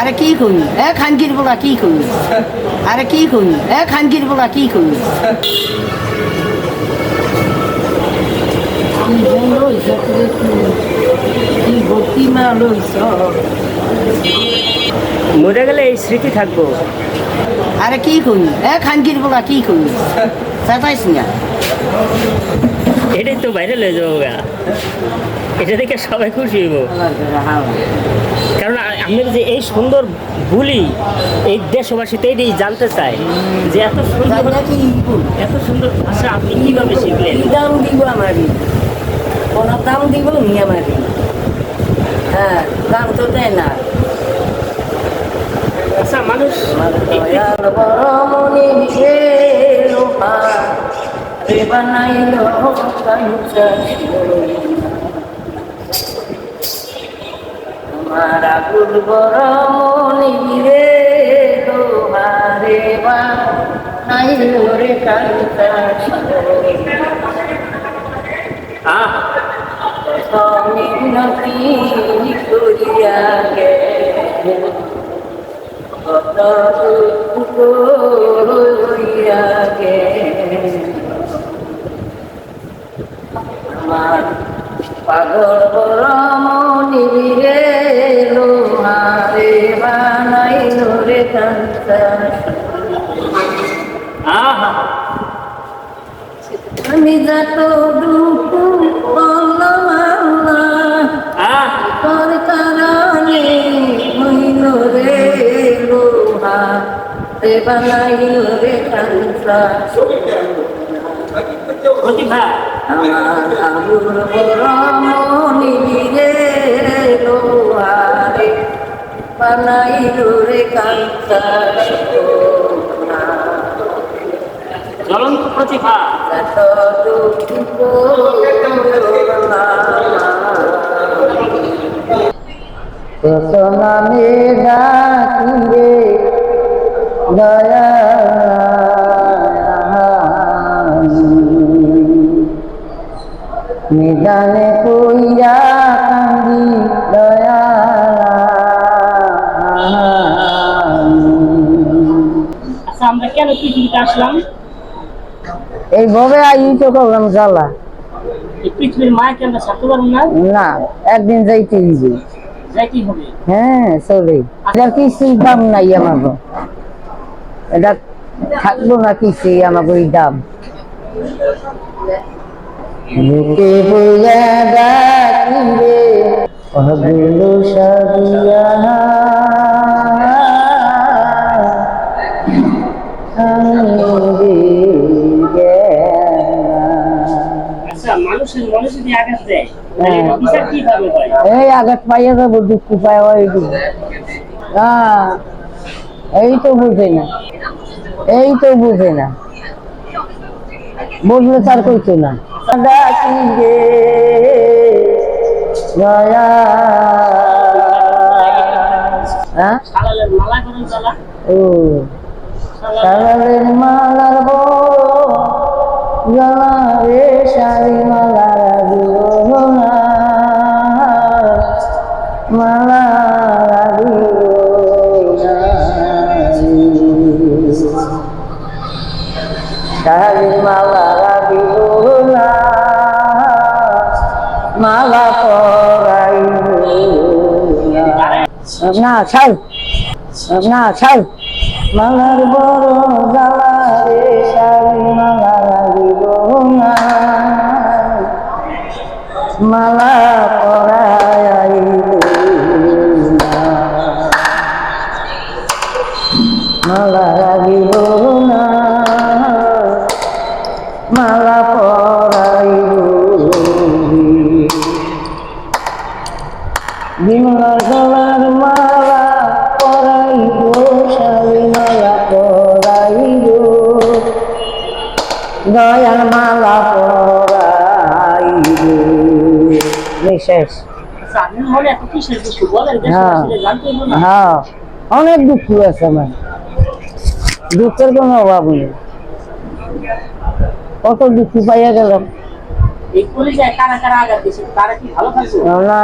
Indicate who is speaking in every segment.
Speaker 1: আরে কি কই এ খানকির বলা কি কই আরে কি কই এ খানকির বলা কি কই কি বন্ধ হইছে তোরে তুই? কি ভক্তি মা লইছ
Speaker 2: মরে গেলে এই স্মৃতি থাকব।
Speaker 1: আরে কি কই এ খানকির বলা কি কই চাইছ না।
Speaker 2: এটাই তো বাইরে লয়ে যাব এটা দেখে সবাই খুশি হইব। কারণ আ- আমাদের যে এই সুন্দর বুলি এই দেশবাসী তো এটাই জানতে চায় যে এত সুন্দর এত সুন্দর ভাষা আপনি কীভাবে শিখলেন?
Speaker 1: দাম দিব আমারই কোনো দাম দিব নি আমারই হ্যাঁ দাম তো দেয় না।
Speaker 2: আচ্ছা মানুষ
Speaker 1: মনে বানাইল কাঞ্চা আমার আগুল বড় মনে রে লোহা রে বানাইল রে কাঞ্চা
Speaker 2: আহ
Speaker 1: মিনতি করিয়া গে কত দুঃখ করিয়া গে আমার পাগল বড় আমি যত দুঃখ তোর কারণে হইল রে লোহা রে বানাইল রে
Speaker 2: প্রতিভা।
Speaker 1: আমার আবুর বড় মনি বানাইল রে কান্তা
Speaker 2: জ্বলন্ত প্রতিভা।
Speaker 1: নামে ডাকিরে দয়া নিদানে কইয়া কান্দি দয়া
Speaker 2: আচ্ছা আমরা কেন পৃথিবীতে আসলাম?
Speaker 1: এই ভাবে আই তো করলাম জ্বালা
Speaker 2: পৃথিবীর মায়াকে আমরা ছাড়তে পারব না?
Speaker 1: না একদিন যাইতে দিবে
Speaker 2: যাইতেই হবে।
Speaker 1: হ্যাঁ চলে। এটা কিছুই দাম নাই আমাকে এটা থাকব না কিছুই আমাকে ওই দাম। বুকে বইয়া ডাকিরে অগুলো সারিয়া এই আঘাত পাইয়া যাব দুঃখ পায় না এই তো বুঝে না। এই তো বুঝে না। বুঝলে তার কইতো না। হ্যাঁ?
Speaker 2: সালালের
Speaker 1: ও সালালের মালার বো গলা রে মালার মালা দিও মালা মালা না না না ছাড় মালার বড় জ্বালা রে শাড়ি মালা মালা পরাই মালা পরাই বিমলা গলার মালা পরাইব শাড়ি মালা পরাইব দয়ার মালা
Speaker 2: শেষ।
Speaker 1: হ্যাঁ।, হ্যাঁ। অনেক দুঃখ আছে আমার দুঃখের কোনো অভাব নেই। কত দুঃখ পাইয়া গেলাম। না,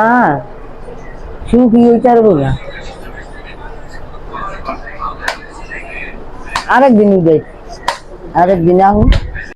Speaker 1: সুখী হইতে পারব আরেকদিন উদয় আরেকদিন আহ।